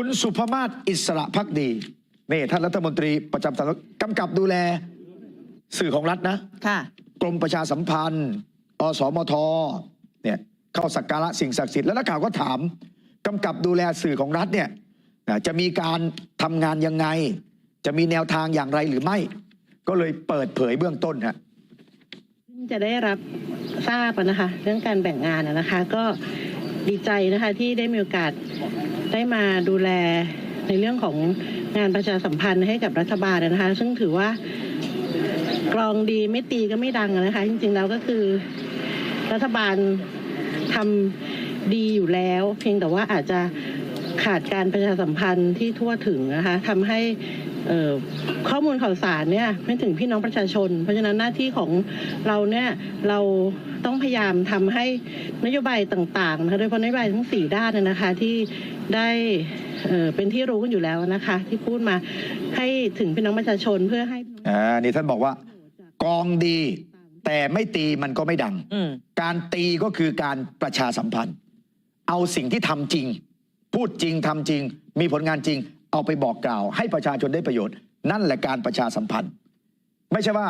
คุณสุภมาศอิสระพักดีนี่ท่านรัฐมนตรีประจำสำนักกำกับดูแลสื่อของรัฐนะค่ะกรมประชาสัมพันธ์อสมทเนี่ยเข้าสักการะสิ่งศักดิ์สิทธิ์แล้วนักข่าวก็ถามกำกับดูแลสื่อของรัฐเนี่ยนะจะมีการทำงานยังไง จะมีแนวทางอย่างไรหรือไม่ ก็เลยเปิดเผยเบื้องต้นฮะจะได้รับทราบอะนะคะ เรื่องการแบ่งงานอะนะคะ ก็ดีใจนะคะที่ได้มีโอกาส ได้มาดูแลในเรื่องของงานประชาสัมพันธ์ให้กับรัฐบาลนะคะ ซึ่งถือว่ากรองดีไม่ตีก็ไม่ดังนะคะ จริงๆแล้วก็คือ รัฐบาลทำดีอยู่แล้ว เพียงแต่ว่าอาจจะขาดการประชาสัมพันธ์ที่ทั่วถึงนะคะทำให้ ข้อมูลข่าวสารเนี่ยไม่ถึงพี่น้องประชาชน เพราะฉะนั้นหน้าที่ของเราเนี่ยเราต้องพยายามทำให้นโยบายต่างๆนะคะโดยเฉพาะนโยบายทั้งสี่ด้านนะนะคะที่ได้เอ่อเป็นที่รู้กันอยู่แล้วนะคะ ที่พูดมาให้ถึงพี่น้องประชาชนเพื่อให้พี่น้องอ่านี่ท่านบอกว่ากองดี แต่ไม่ตีมันก็ไม่ดังอืมการตีก็คือการประชาสัมพันธ์ เอาสิ่งที่ทำจริง พูดจริงทำจริง มีผลงานจริง เอาไปบอกกล่าว ให้ประชาชนได้ประโยชน์ นั่นแหละการประชาสัมพันธ์ ไม่ใช่ว่า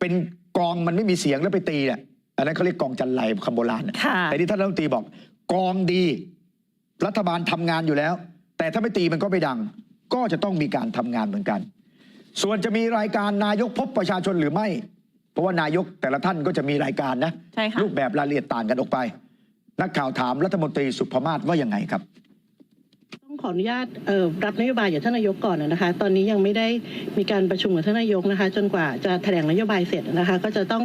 เป็นกองมันไม่มีเสียงแล้วไปตีอะอันนั้นเขาเรียกกองจันไรคำโบราณน่ะค่ะแต่ที่ท่านรัฐมนตรีบอก กองดีรัฐบาลทำงานอยู่แล้ว แต่ถ้าไม่ตีมันก็ไม่ดัง ก็จะต้องมีการทำงานเหมือนกัน ส่วนจะมีรายการนายกพบประชาชนหรือไม่ เพราะว่านายกแต่ละท่านก็จะมีรายการนะใช่ค่ะรูปแบบรายละเอียดต่างกันออกไป นักข่าวถามรัฐมนตรีสุภมาศว่ายังไงครับต้ องขออนุญาตรับนโยบายจากท่านนายกก่อนนะคะ ตอนนี้ยังไม่ได้มีการประชุมกับท่านนายกนะคะ จนกว่าจะแถลงนโยบายเสร็จนะคะ ก็จะต้อง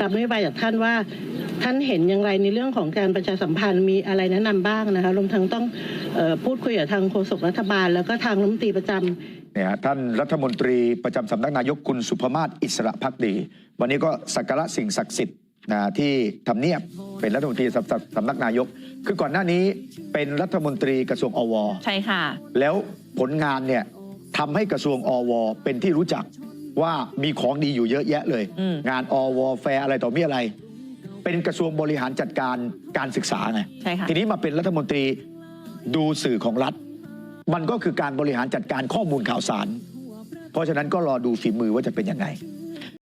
รับนโยบายจากท่านว่า ท่านเห็นอย่างไรในเรื่องของการประชาสัมพันธ์มีอะไรแนะนำบ้างนะคะรวมทั้งต้องออพูดคุยกับทางโฆษกรัฐบาล แล้วก็ทางรัฐมนตรีประจำเนี่ยท่านรัฐมนตรีประจำสำนักนายกคุณสุภมาศอิสระพักดี วันนี้ก็สักการะสิ่งศักดิ์สิทธิ์นะที่ทำเนียบ เป็นรัฐมนตรีสำสำนักนายก คือก่อนหน้านี้เป็นรัฐมนตรีกระทรวงอวใช่ค่ะ แล้วผลงานเนี่ยทำให้กระทรวงอวเป็นที่รู้จักว่ามีของดีอยู่เยอะแยะเลย อืม งานอวแฟร์อะไรต่อมีอะไร เป็นกระทรวงบริหารจัดการการศึกษาไง ใช่ค่ะ ทีนี้มาเป็นรัฐมนตรีดูสื่อของรัฐ มันก็คือการบริหารจัดการข้อมูลข่าวสาร เพราะฉะนั้นก็รอดูฝีมือว่าจะเป็นยังไง